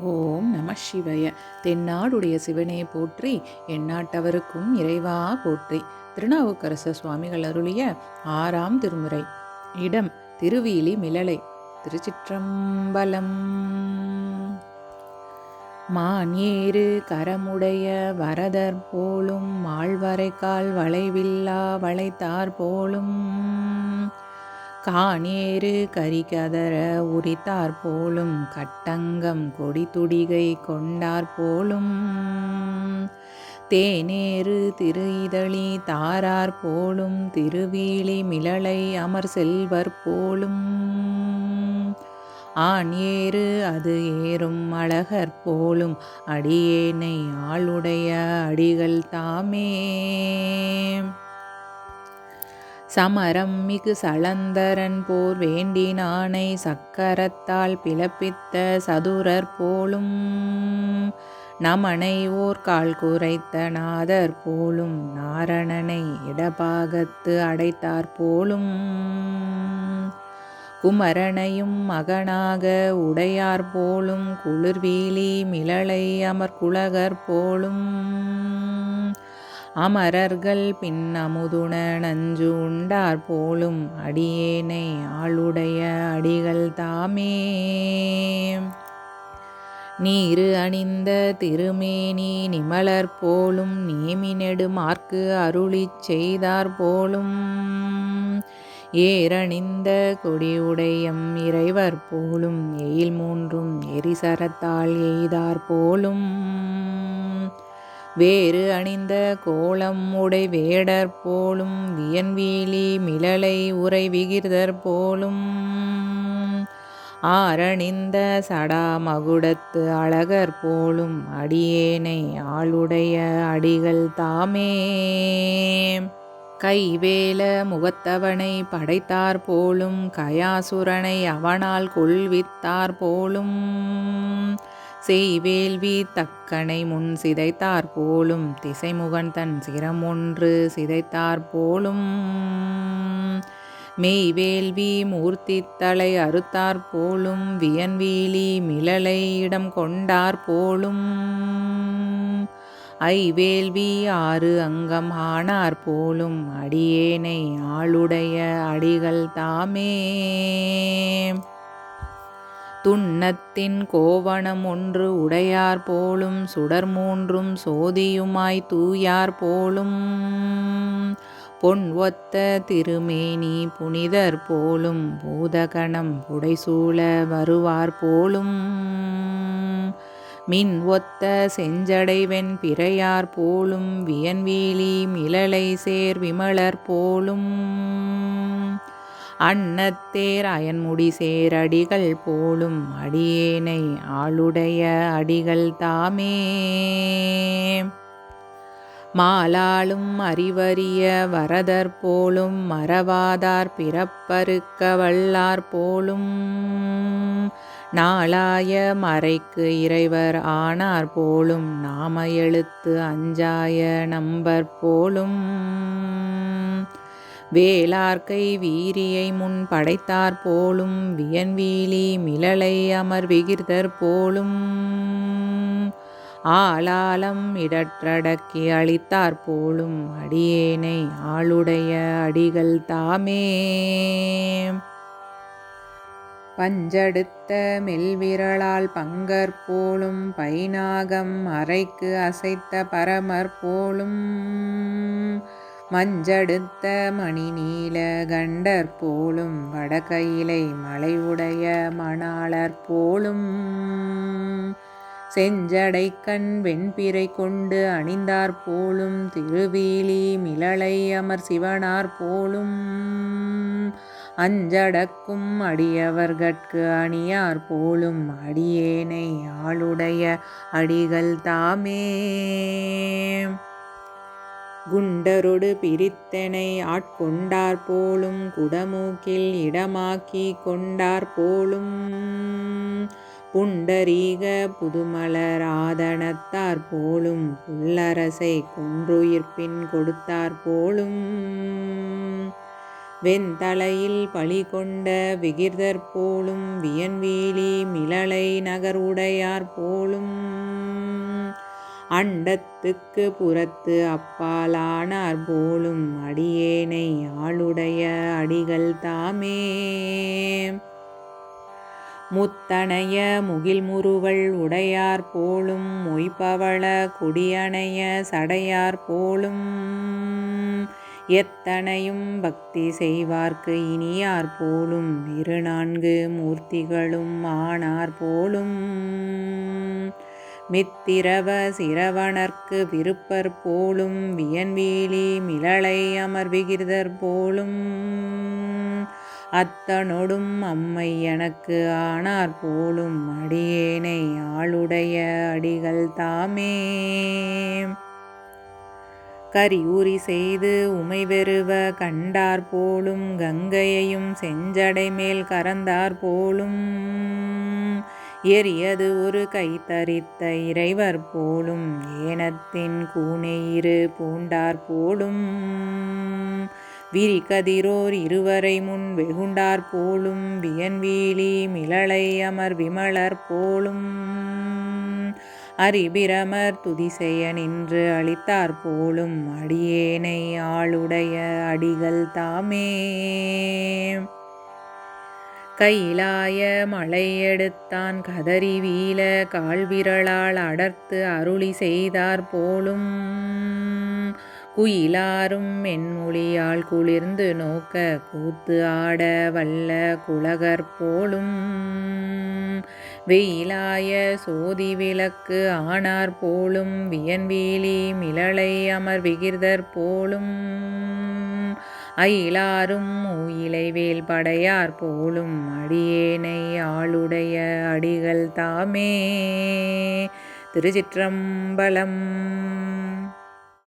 ஓம் நம சிவய. தென்னாடுடைய சிவனே போற்றி எந்நாட்டவருக்கும் இறைவா போற்றி. திருநாவுக்கரச சுவாமிகள் அருளிய ஆறாம் திருமுறை. இடம் திருவீலி மிளலை திருச்சிற்றம்பலம். மான் கரமுடைய வரதர் போலும் மாழ்வரைக்கால் வளைவில்லா வளைத்தார் போலும். காணேறு கரிகதர உரித்தார் போலும் கட்டங்கம் கொடி துடிகை கொண்டார் போலும் தேனேறு திரு இதழி தாரார் போலும் திருவீழி மிளலை அமர் செல்வர் போலும். ஆண் ஏறு அது ஏறும் அழகர் போலும் அடியேனை ஆளுடைய அடிகள் தாமே. சமரம் மிகு சலந்தரன் போர் வேண்டினானை சக்கரத்தால் பிளப்பித்த சதுரர் போலும். நமனை ஓர் கால் குறைத்த நாதர் போலும். நாரணனை இடபாகத்து அடைத்தார் போலும். குமரனையும் மகனாக உடையார் போலும். குளிர்வீலி மிளலை அமர் குலகர் போலும். அமரர்கள் பின் அமுதுண நஞ்சு உண்டார் போலும் அடியேனை ஆளுடைய அடிகள் தாமே. நீரு அணிந்த திருமேனி நிமலர் போலும் நேமி நெடுமார்க்கு அருளிச் செய்தார் போலும். ஏரணிந்த கொடியுடையம் இறைவர் போலும் எயில் மூன்றும் எரிசரத்தால் எய்தார் போலும். வேறு அணிந்த கோலம் உடை வேடர் போலும் வியன்வீலி மிளலை உரை விகிர்தர் போலும். ஆரணிந்த சடா மகுடத்து அழகர் போலும் அடியேனை ஆளுடைய அடிகள் தாமே. கைவேல முகத்தவனை படைத்தார் போலும் கயாசுரனை அவனால் கொள்வித்தார் போலும். செய்வேல்வி தக்கனை முன் சிதைத்தார் போலும் திசைமுகன் தன் சிரம் ஒன்று சிதைத்தார் போலும். மெய்வேல்வி மூர்த்தி தலை அறுத்தார் போலும் வியன்வீலி மிளலை இடம் கொண்டார் போலும். ஐவேல்வி ஆறு அங்கம் ஆனார் போலும் அடியேனை ஆளுடைய அடிகள் தாமே. துண்ணத்தின் கோவணம் ஒன்று உடையார் போலும் சுடர் மூன்றும் சோதியுமாய் தூயார் போலும். பொன் ஒத்த திருமேனி புனிதர் போலும் பூதகணம் புடைசூழ வருவார் போலும். மின் ஒத்த செஞ்சடைவென் பிறையார் போலும் வியன்வீலி மிளலை சேர் விமலர் போலும். அன்னத்தேர் அயன்முடி சேரடிகள் போலும் அடியேனை ஆளுடைய அடிகள் தாமே. மாலாளும் அறிவறிய வரதர் போலும் மறவாதார் பிறப்பறுக்க வல்லார் போலும். நாளாய மறைக்கு இறைவர் ஆனார் போலும் நாம எழுத்து அஞ்சாய நம்பர் போலும். வேளார்கை வீரியை முன் படைத்தார் போலும் வியன்வீலி மிளலை அமர் விகிர்தர் போலும். ஆளாலம் இடற்றடக்கி அளித்தார் போலும் அடியேனை ஆளுடைய அடிகள் தாமே. பஞ்சடுத்த மெல்விரலால் பங்கர் போலும் பைநாகம் அறைக்கு அசைத்த பரமர் போலும். மஞ்சடுத்த மணி நீல கண்டர் போலும் வடகையிலை மலையுடைய மணாளர் போலும். செஞ்சடை கண் வெண்பிறை கொண்டு அணிந்தார் போலும். திருவீலி மிளலை அமர் சிவனார் போலும். அஞ்சடக்கும் அடியவர்கட்கு அணியார் போலும். அடியேனை ஆளுடைய அடிகள் தாமே. குண்டரொடு பிரித்தனை ஆட்கொண்டார் போலும் குடமூக்கில் இடமாக்கி கொண்டார் போலும். புண்டரீக புதுமலர் ஆதனத்தார் போலும் புல்லரசை குன்றுயிர்ப்பின் கொடுத்தார் போலும். வெண்தலையில் பழி கொண்ட விகிர்தர் போலும் வியன்வேலி மிளலை நகருடையார் போலும். அண்டத்துக்கு புறத்து அப்பாலானார் போலும் அடியேனை ஆளுடைய அடிகள் தாமே. முத்தனைய முகில்முறுவல் உடையார் போலும் மொய்பவள கொடியணைய சடையார் போலும். எத்தனையும் பக்தி செய்வார்க்கு இனியார் போலும் இரு நான்கு மூர்த்திகளும் ஆனார் போலும். மித்திரவ சிரவணர்க்கு விருப்பர் போலும் வியன்வேலி மிளலை அமர்விகிர்தர் போலும். அத்தனொடும் அம்மை எனக்கு ஆனார் போலும் அடியேனை ஆளுடைய அடிகள் தாமே. கரியூரி செய்து உமை வெறுவ கண்டார் போலும் கங்கையையும் செஞ்சடை மேல் கறந்தார் போலும். எரியது ஒரு கைத்தரித்த இறைவர் போலும் ஏனத்தின் கூனெயிறு பூண்டார் போலும். விரிகதிரோர் இருவரை முன் வெகுண்டார் போலும் வியன்வீலி மிளலை அமர் விமலர் போலும். அரிபிரமர் துதிசெய நின்று அளித்தார் போலும் அடியேனை ஆளுடைய அடிகள் தாமே. கையிலாய மழையெடுத்தான் கதறி வீல கால்விரலால் அடர்த்து அருளி செய்தார் போலும். குயிலாரும் மென்மொழியால் குளிர்ந்து நோக்க கூத்து ஆட வல்ல குலகர் போலும். வெயிலாய சோதி விளக்கு ஆனார் போலும். வியன்வீலி மிளலை அமர் விகிர்தர் போலும். அயிலாரும் ஊயிலை வேல் படையார் போலும் அடியேனை ஆளுடைய அடிகள் தாமே. திருச்சிற்றம்பலம்